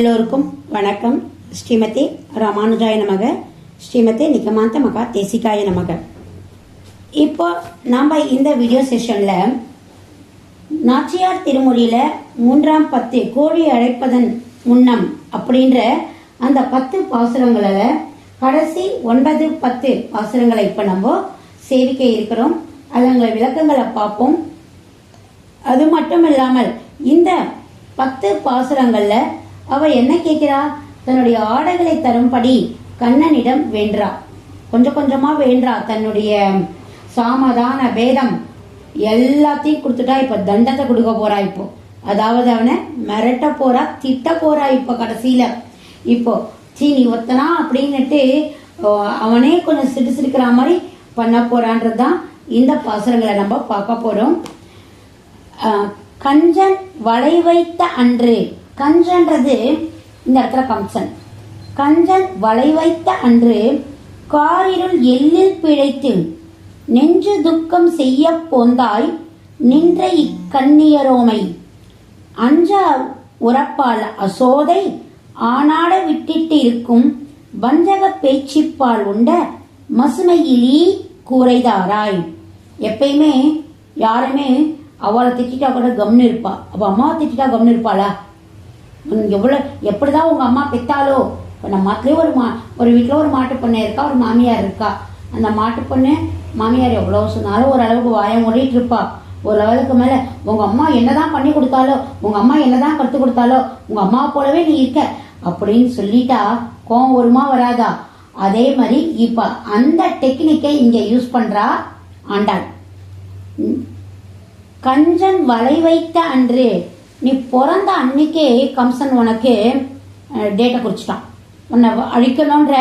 எல்லோருக்கும் வணக்கம். ஸ்ரீமதி ராமானுஜாய நமக. ஸ்ரீமதி நிகமாந்த மகா தேசிகாய நமக. இப்போ நாம் இந்த வீடியோ செஷனில் நாச்சியார் திருமொழியில் மூன்றாம் பத்து கோழி அழைப்பதன் முன்னம் அப்படின்ற அந்த பத்து பாசுரங்களில் கடைசி ஒன்பது பத்து பாசுரங்களை இப்போ நம்ம சேவிக்க இருக்கிறோம். அதுங்களை விளக்கங்களை பார்ப்போம். அது மட்டும் இல்லாமல் இந்த பத்து பாசுரங்களில் அவள் என்ன கேட்கிறா? தன்னுடைய ஆடைகளை தரும்படி கண்ணனிடம் வேண்டா. கொஞ்சம் கொஞ்சமா வேண்டா தன்னுடைய சாமதான பேதம். எல்லாத்தையும் கொடுத்துட்டா இப்ப தண்டத்தை கொடுக்க போறா இப்போ. அதாவது அவனை மிரட்ட போறா திட்ட போறா இப்போ கடைசியில. இப்போ சீ நீ ஒத்தனா? அப்படின்னுட்டு அவனே கொஞ்சம் சிடு சிரிக்கிற மாதிரி பண்ண போறான்றதுதான் இந்த பாசுரங்களை நம்ம பார்க்க போறோம். கஞ்சன் வளை வைத்த அன்று. கஞ்சன்றது இந்த இடத்துல கம்சன் கஞ்சன் வளை வைத்த அன்று காரிருள் எல்லில் பிழைத்து நெஞ்சு துக்கம் செய்ய போந்தாய் நின்ற இக்கண்ணியரோமை. அஞ்சா உறப்பால் அசோதை ஆனாட விட்டிட்டு இருக்கும் வஞ்சக பேச்சிப்பால் உண்ட மசுமையிலி கூரைதாராய். எப்பயுமே யாருமே அவளை திட்டிட்டா கூட கம்னு இருப்பா. அவ அம்மாவை திட்டிட்டா கம்னு இருப்பாளா? எவ்வளோ எப்படி தான் உங்கள் அம்மா பெத்தாலோ? இப்போ நம்ம மாட்டிலே ஒரு மா ஒரு வீட்டில் ஒரு மாட்டு பொண்ணு இருக்கா ஒரு மாமியார் இருக்கா? அந்த மாட்டு பொண்ணு மாமியார் எவ்வளோ சொன்னாலும் ஓரளவுக்கு வாயம் மூடிட்டு இருப்பா. ஒரு லெவலுக்கு மேலே உங்கள் அம்மா என்னதான் பண்ணி கொடுத்தாலோ உங்கள் அம்மா என்னதான் கற்றுக் கொடுத்தாலோ உங்கள் அம்மா போலவே நீ இருக்க. அப்படின்னு சொல்லிட்டா கோவம் வருமா வராதா? அதே மாதிரி இப்போ அந்த டெக்னிக்கை இங்கே யூஸ் பண்ணுறா ஆண்டாள். கஞ்சன் வலை வைத்த அன்று நீ பிறந்த அன்னைக்கே கம்சன் உனக்கு டேட்டை குறிச்சிட்டான். உன்னை அழிக்கணுன்ற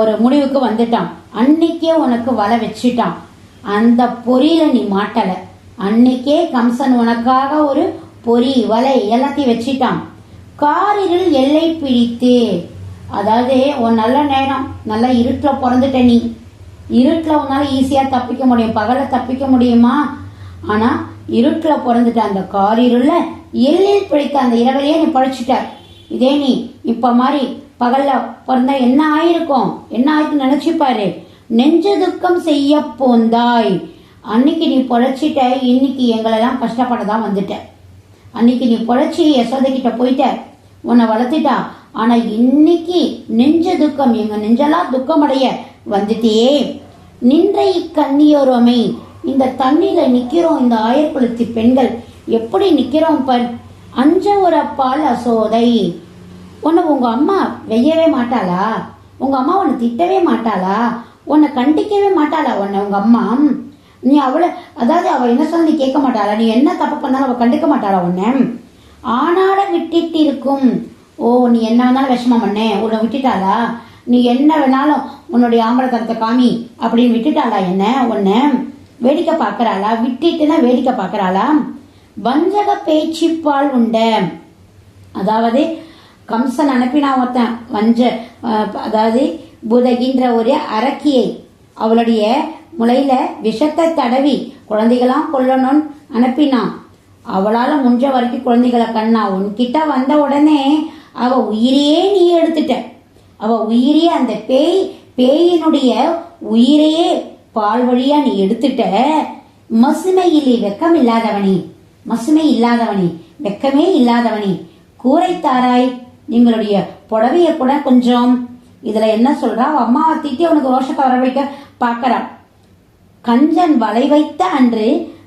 ஒரு முடிவுக்கு வந்துட்டான். அன்னைக்கே உனக்கு வலை வச்சிட்டான். அந்த பொறியில் நீ மாட்டலை. அன்னைக்கே கம்சன் உனக்காக ஒரு பொறி வலை எல்லாத்தையும் வச்சிட்டான். காரிருள் எல்லை பிடித்து. அதாவது ஒரு நல்ல நேரம் நல்லா இருட்டில் பிறந்துட்ட நீ. இருட்டில் உன்னால ஈஸியாக தப்பிக்க முடியும். பகலில் தப்பிக்க முடியுமா? ஆனால் இருட்டில் பிறந்துட்ட அந்த காரிருள்ள எல்லில் பிழைத்த அந்த இரவிலேயே நீ பழிச்சிட்ட இதே நீ இப்போ மாதிரி பகலில் பிறந்தா என்ன ஆயிருக்கும்? என்ன ஆயிருக்கு நினச்சிப்பாரு நெஞ்ச துக்கம் செய்ய போந்தாய். அன்னைக்கு நீ பொழைச்சிட்ட இன்னைக்கு எங்களெல்லாம் கஷ்டப்பட தான் வந்துட்ட. அன்னைக்கு நீ பொழைச்சி யசோதைக்கிட்ட போயிட்ட. உன்னை வளர்த்துட்டா. ஆனால் இன்னைக்கு நெஞ்ச துக்கம் எங்கள் நெஞ்செல்லாம் துக்கமடைய வந்துட்டியே. நின்ற இக்கண்ணியோரமை இந்த தண்ணியில் நிற்கிறோம் இந்த ஆயர்குலத்தி பெண்கள். எப்படி நிற்கிறோம் பர்? அஞ்ச ஒரு பால் அசோதை. உன்னை உங்கள் அம்மா வெய்யவே மாட்டாளா? உங்கள் அம்மா உன்னை திட்டவே மாட்டாளா? உன்னை கண்டிக்கவே மாட்டாளா உன்னை உங்கள் அம்மா? நீ அவளை அதாவது அவள் என்ன சொன்னா நீ கேட்க மாட்டாளா? நீ என்ன தப்பு பண்ணாலும் அவள் கண்டுக்க மாட்டாளா உன்னை? ஆனாட விட்டுட்டு இருக்கும் ஓ நீ என்ன வேணாலும் விஷமம் பண்ணே. உன்னை விட்டுட்டாளா? நீ என்ன வேணாலும் உன்னுடைய ஆம்பளத்தனத்தை காமி அப்படின்னு விட்டுட்டாளா என்ன உன்னை? வேடிக்கை பார்க்கறாளா? விட்டுட்டுனா வேடிக்கை பார்க்கறாளா? வஞ்சக பேச்சுப்பால் உண்ட. அதாவது கம்சன் அனுப்பினா ஒருத்தன் வஞ்ச அதாவது புதகின்ற ஒரு அரக்கியை அவளுடைய முளையில விஷத்தை தடவி குழந்தைகளாம் கொல்லணும்னு அனுப்பினான் அவளால் முடிஞ்ச வரைக்கும் குழந்தைகளை கண்ணா உன்கிட்ட வந்த உடனே அவ உயிரையே நீ எடுத்துட்ட. அவ உயிரே அந்த பேய் பேயினுடைய உயிரையே பால் வழியா நீ எடுத்துட்ட. மசுமையிலே வெக்கம் இல்லாதவனே மசுமை இல்லாதவனே. வெக்கமே இல்லாதவனே. கூரை தாராய் நீங்களுடைய புடவைய கூட கொஞ்சம். இதுல என்ன சொல்றா? அம்மாவை திட்டி அவனுக்கு ரோஷத்தை வர வைக்க கஞ்சன் வலை வைத்த அன்று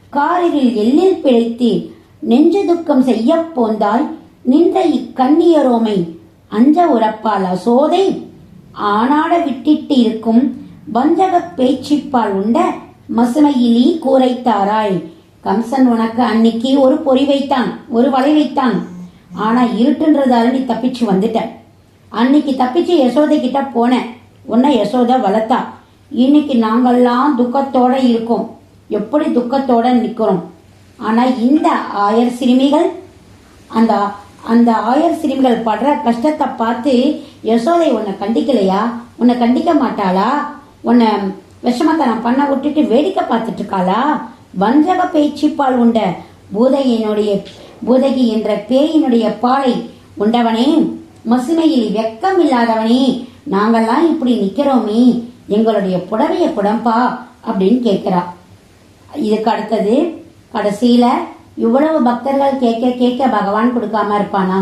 காரில் எல்லில் பிழைத்து நெஞ்சு துக்கம் செய்ய போந்தாய் நின்ற இக்கண்ணியரோமை அஞ்ச உரப்பால் அசோதை ஆனாட விட்டிட்டு இருக்கும் வஞ்சக பேச்சிப்பால் உண்ட மசுமையிலி கூரைத்தாராய். கம்சன் உனக்கு அன்னைக்கு ஒரு பொறி வைத்தான் ஒரு வலை வைத்தான். ஆனா இருட்டுன்றதால நீ தப்பிச்சு வந்துட்ட. அன்னைக்கு தப்பிச்சு யசோதை கிட்ட போனேன் உன்னை யசோதை வளர்த்தா. இன்னைக்கு நாங்கெல்லாம் துக்கத்தோட இருக்கோம். எப்படி துக்கத்தோட நிற்கிறோம் ஆனா இந்த ஆயர் சிறுமிகள் அந்த அந்த ஆயர் சிறுமிகள் படுற கஷ்டத்தை பார்த்து யசோதை உன்னை கண்டிக்கலையா? உன்னை கண்டிக்க மாட்டாளா? உன்னை விஷமத்தனம் பண்ண விட்டுட்டு வேடிக்கை பார்த்துட்டு இருக்காளா? வஞ்சக பேச்சிப்பால் உண்ட பூதையினுடைய பூதகி என்ற பேயினுடைய பாலை உண்டவனே மசுமையில் வெக்கம் இல்லாதவனே நாங்கெல்லாம் இப்படி நிற்கிறோமே எங்களுடைய புடவைய குடம்பா அப்படின்னு கேட்கிறா. இதுக்கு அடுத்தது கடைசியில் இவ்வளவு பக்தர்கள் கேட்க கேட்க பகவான் கொடுக்காம இருப்பானா?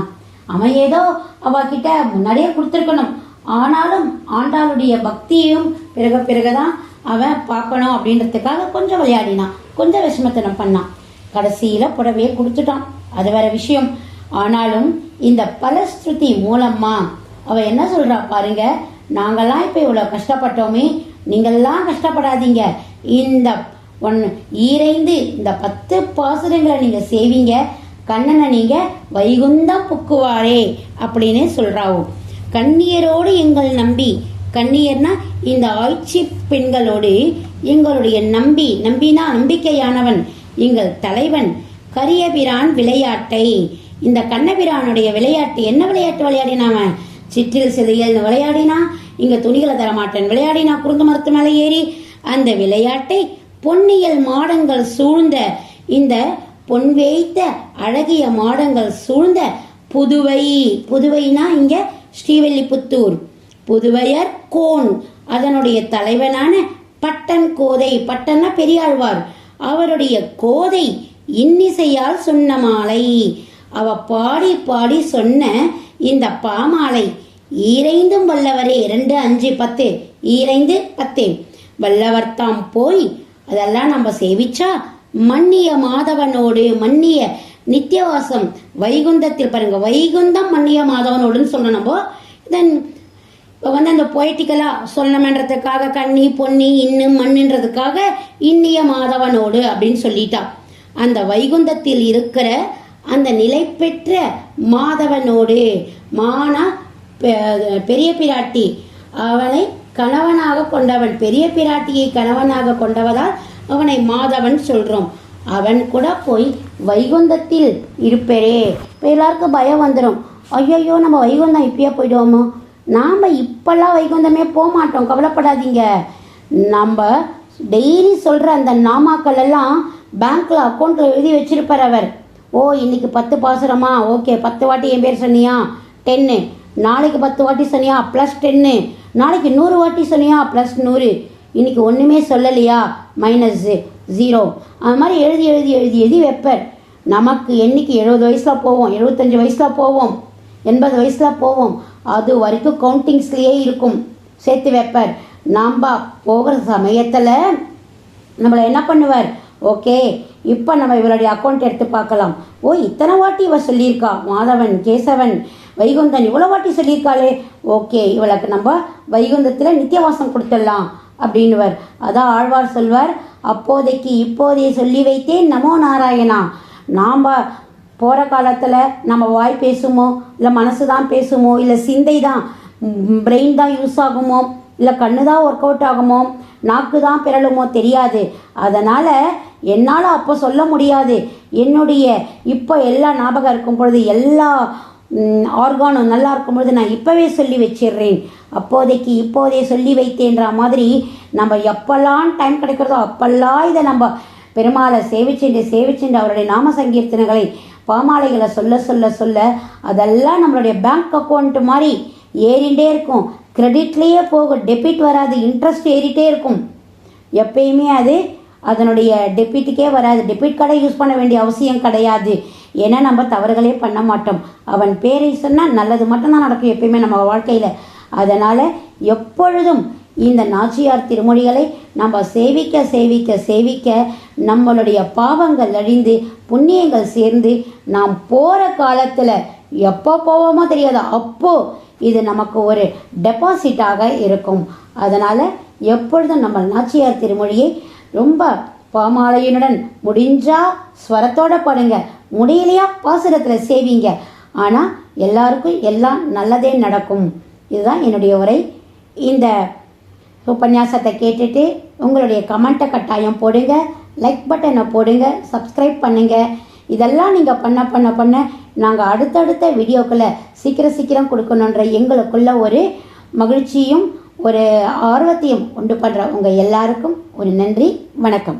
அவன் ஏதோ அவகிட்ட முன்னாடியே கொடுத்துருக்கணும். ஆனாலும் ஆண்டாளுடைய பக்தியும் பிறகு பிறகுதான் அவன் பார்க்கணும் அப்படின்றதுக்காக கொஞ்சம் விளையாடினான். கொஞ்சம் விஷமத்தனம் பண்ணான். கடைசியில புடவையை கொடுத்துட்டான். அது வேற விஷயம். ஆனாலும் இந்த பலஸ்ருதி மூலமா அவ என்ன சொல்றா பாருங்க நாங்கள்லாம் இப்ப இவ்வளவு கஷ்டப்பட்டோமே நீங்கள்லாம் கஷ்டப்படாதீங்க. இந்த ஒன் ஈரைந்து இந்த பத்து பாசுரங்களை நீங்க செய்வீங்க. கண்ணனை நீங்க வைகுந்தம் புக்குவாரே அப்படின்னு சொல்றாவோ. கண்ணியரோடு எங்கள் நம்பி. கண்ணியர்னா இந்த ஆய்ச்சி பெண்களோடு எங்களுடைய நம்பி. நம்பினா நம்பிக்கையானவன் எங்கள் தலைவன். கரியபிரான் விளையாட்டை. இந்த கண்ணபிரானுடைய விளையாட்டு என்ன விளையாட்டு விளையாடினாம சிற்றில் சிதையல் விளையாடினா இங்க துணிகளை தரமாட்டேன் விளையாடினா குறுந்து மரத்து மேலே ஏறி. அந்த விளையாட்டை பொன்னியல் மாடங்கள் சூழ்ந்த இந்த பொன் வேய்த்த அழகிய மாடங்கள் சூழ்ந்த புதுவை. புதுவைனா இங்கே ஸ்ரீவில்லிபுத்தூர். புதுவையர் கோன். அதனுடைய தலைவனான பட்டன் கோதை. பட்டன்னா பெரியாழ்வார். அவருடைய கோதை இன்னிசையால் சொன்ன மாலை. அவ பாடி பாடி சொன்ன இந்த பாமாலை ஈரைந்தும் வல்லவரே. இரண்டு அஞ்சு பத்து. ஈரைந்து பத்து. வல்லவர்தாம் போய் அதெல்லாம் நம்ம சேவிச்சா மன்னிய மாதவனோடு மன்னிய நித்தியவாசம் வைகுந்தத்தில் பாருங்க வைகுந்தம் மன்னிய மாதவனோடுன்னு சொல்லணும் நம்ம. தென் இப்போ வந்து அந்த பொய்டிக்கலாக சொல்லணுன்றதுக்காக கண்ணி பொன்னி இன்னு மண்ணுன்றதுக்காக இன்னிய மாதவனோடு அப்படின்னு சொல்லிட்டா. அந்த வைகுந்தத்தில் இருக்கிற அந்த நிலை பெற்ற மாதவனோடு மானா பெ- பெரிய பிராட்டி அவனை கணவனாக கொண்டவன் பெரிய பிராட்டியை கணவனாக கொண்டவதால் அவனை மாதவன் சொல்கிறோம் அவன் கூட போய் வைகுந்தத்தில் இருப்பரே இப்போ எல்லாருக்கும் பயம் வந்துடும் ஐயோ நம்ம வைகுந்தம் இப்பயே போயிடுவோமோ? நாம் இப்போல்லாம் வைகுந்தமே போக மாட்டோம். கவலைப்படாதீங்க. நம்ம டெய்லி சொல்கிற அந்த நாமாக்கள் எல்லாம் பேங்க்கில் அக்கௌண்ட்டில் எழுதி வச்சிருப்பார் அவர். ஓ இன்னைக்கு பத்து பாசுரமா? ஓகே பத்து வாட்டி என் பேர் சொன்னியா? டென்னு நாளைக்கு பத்து வாட்டி சொன்னியா? ப்ளஸ் டென்னு நாளைக்கு நூறு வாட்டி சொன்னியா? ப்ளஸ் நூறு. இன்றைக்கி ஒன்றுமே சொல்லலையா? மைனஸ்ஸு ஜீரோ அது மாதிரி எழுதி எழுதி எழுதி எழுதி வைப்பார் நமக்கு என்னைக்கு எழுபது வயசில் போவோம்? எழுபத்தஞ்சி வயசில் போவோம். எண்பது வயசில் போவோம். அது வரைக்கும் கவுண்டிங்ஸ்லேயே இருக்கும். சேர்த்து வைப்பார் நாம் போகிற சமயத்தில் நம்மளை என்ன பண்ணுவார்? ஓகே இப்போ நம்ம இவருடைய அக்கௌண்ட் எடுத்து பார்க்கலாம். ஓ இத்தனை வாட்டி இவ சொல்லியிருக்கா? மாதவன் கேசவன் வைகுந்தன் இவ்வளோ வாட்டி சொல்லியிருக்காளே. ஓகே இவளுக்கு நம்ம வைகுந்தத்தில் நித்தியவாசம் கொடுத்துடலாம். அப்படின்னுவர். அதான் ஆழ்வார் சொல்வார் அப்போதைக்கு இப்போதைய சொல்லி வைத்தேன் நமோ நாராயணா. நாம் போகிற காலத்தில் நம்ம வாய் பேசுமோ இல்லை மனசு தான் பேசுமோ இல்லை சிந்தை தான் பிரெயின் தான் யூஸ் ஆகுமோ இல்லை கண்ணு தான் ஒர்க் அவுட் ஆகுமோ நாக்கு தான் பிறழுமோ தெரியாது. அதனால் என்னால் அப்போ சொல்ல முடியாது. என்னுடைய இப்போ எல்லாம் ஞாபகம் இருக்கும் பொழுது எல்லா ஆர்கானோ நல்லா இருக்கும் பொழுது நான் இப்போவே சொல்லி வச்சிடுறேன். அப்போதைக்கு இப்போதே சொல்லி வைத்தேன்ற மாதிரி நம்ம எப்பெல்லாம் டைம் கிடைக்கிறதோ அப்பெல்லாம் இதை நம்ம பெருமாளை சேவிச்சுண்டு சேவிச்சுண்டு அவருடைய நாம சங்கீர்த்தனைகளை பாமாலைகளை சொல்ல சொல்ல சொல்ல அதெல்லாம் நம்மளுடைய பேங்க் அக்கௌண்ட் மாதிரி ஏறிண்டே இருக்கும். கிரெடிட்லேயே போகும். டெபிட் வராது. இன்ட்ரெஸ்ட் ஏறிட்டே இருக்கும். எப்பயுமே அது அதனுடைய டெபிட்டுக்கே வராது. டெபிட் கார்டை யூஸ் பண்ண வேண்டிய அவசியம் கிடையாது. ஏன்னா நம்ம தவறுகளே பண்ண மாட்டோம். அவன் பேரை சொன்னால் நல்லது மட்டும்தான் நடக்கும் எப்பயுமே நம்ம வாழ்க்கையில். அதனால் எப்பொழுதும் இந்த நாச்சியார் திருமொழிகளை நம்ம சேவிக்க சேவிக்க சேவிக்க நம்மளுடைய பாவங்கள் அழிந்து புண்ணியங்கள் சேர்ந்து நாம் போகிற காலத்தில் எப்போ போவோமோ தெரியாது. அப்போ இது நமக்கு ஒரு டெபாசிட்டாக இருக்கும். அதனால் எப்பொழுதும் நம்ம நாச்சியார் திருமொழியை ரொம்ப பாமாலையினுடன் முடிஞ்சால் ஸ்வரத்தோட பாடுங்க. முடியலையா பாசுரத்தில் சேவிங்க. ஆனால் எல்லாருக்கும் எல்லாம் நல்லதே நடக்கும். இதுதான் என்னுடைய உரை. இந்த உபன்யாசத்தை கேட்டுட்டு உங்களுடைய கமெண்ட்டை கட்டாயம் போடுங்க. லைக் பட்டனை போடுங்க. சப்ஸ்கிரைப் பண்ணுங்க. இதெல்லாம் நீங்கள் பண்ண பண்ண பண்ண நாங்கள் அடுத்தடுத்த வீடியோக்களை சீக்கிரம் சீக்கிரம் கொடுக்கணுன்ற எங்களுக்குள்ள ஒரு மகிழ்ச்சியும் ஒரு ஆர்வத்தையும் உண்டு பண்ணுற உங்கள் எல்லாருக்கும் ஒரு நன்றி வணக்கம்.